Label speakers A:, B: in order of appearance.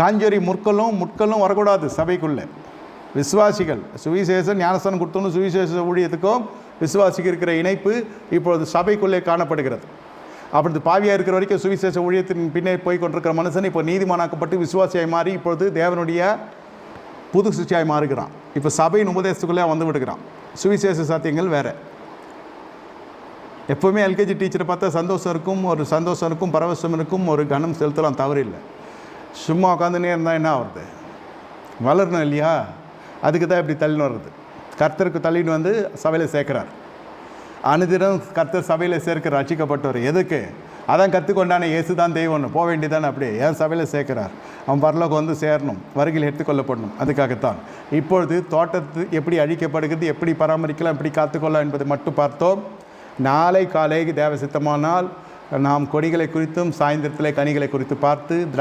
A: காஞ்சேரி முற்களும் முட்களும் வரக்கூடாது சபைக்குள்ளே. விசுவாசிகள் சுவிசேஷம் ஞானஸ்தானம் கொடுத்தோன்னு சுவிசேஷ ஊழியத்துக்கும் விசுவாசிக்கு இருக்கிற இணைப்பு இப்பொழுது சபைக்குள்ளே காணப்படுகிறது. அப்படி பாவியாக இருக்கிற வரைக்கும் சுவிசேஷ ஊழியத்தின் பின்னே போய் கொண்டிருக்கிற மனுஷன் இப்போ நீதிமானாக்கப்பட்டு விசுவாசியாய் மாறி இப்பொழுது தேவனுடைய புது சிருஷ்டியாய் மாறுகிறான். இப்போ சபையின் உபதேசத்துக்குள்ளே வந்து விடுகிறான். சுவிசேஷ சத்தியங்கள் வேறு. எப்போவுமே எல்கேஜி டீச்சரை பார்த்தா சந்தோஷம் இருக்கும் ஒரு சந்தோஷம் இருக்கும் பரவசம் இருக்கும் ஒரு கனம் செலுத்தலாம் தவறில்லை. சும்மா உட்காந்துனே இருந்தால் என்ன ஆகுறது வளரணும் இல்லையா? அதுக்கு தான் இப்படி தள்ளின்னு வர்றது. கர்த்தருக்கு தள்ளின்னு வந்து சபையில் சேர்க்குறார். அனுதினம் கர்த்தர் சபையில் சேர்க்க ரசிக்கப்பட்டவர் எதுக்கு? அதான் கற்றுக்கொண்டானே இயேசு தான் தெய்வம்னு போக வேண்டியதானே அப்படியே? ஏன் சபையில் சேர்க்கிறார்? அவன் பரலோகம் வந்து சேரணும். வருகையில் எடுத்துக்கொள்ளப்படணும். அதுக்காகத்தான். இப்பொழுது தோட்டத்து எப்படி அழிக்கப்படுகிறது எப்படி பராமரிக்கலாம் எப்படி காத்துக்கொள்ளலாம் என்பதை மட்டும் பார்த்தோம். நாளை காலை தேவ சித்தமானால் நாம் கொடிகளை குறித்தும் சாயந்தரத்தில் கனிகளை குறித்து பார்த்து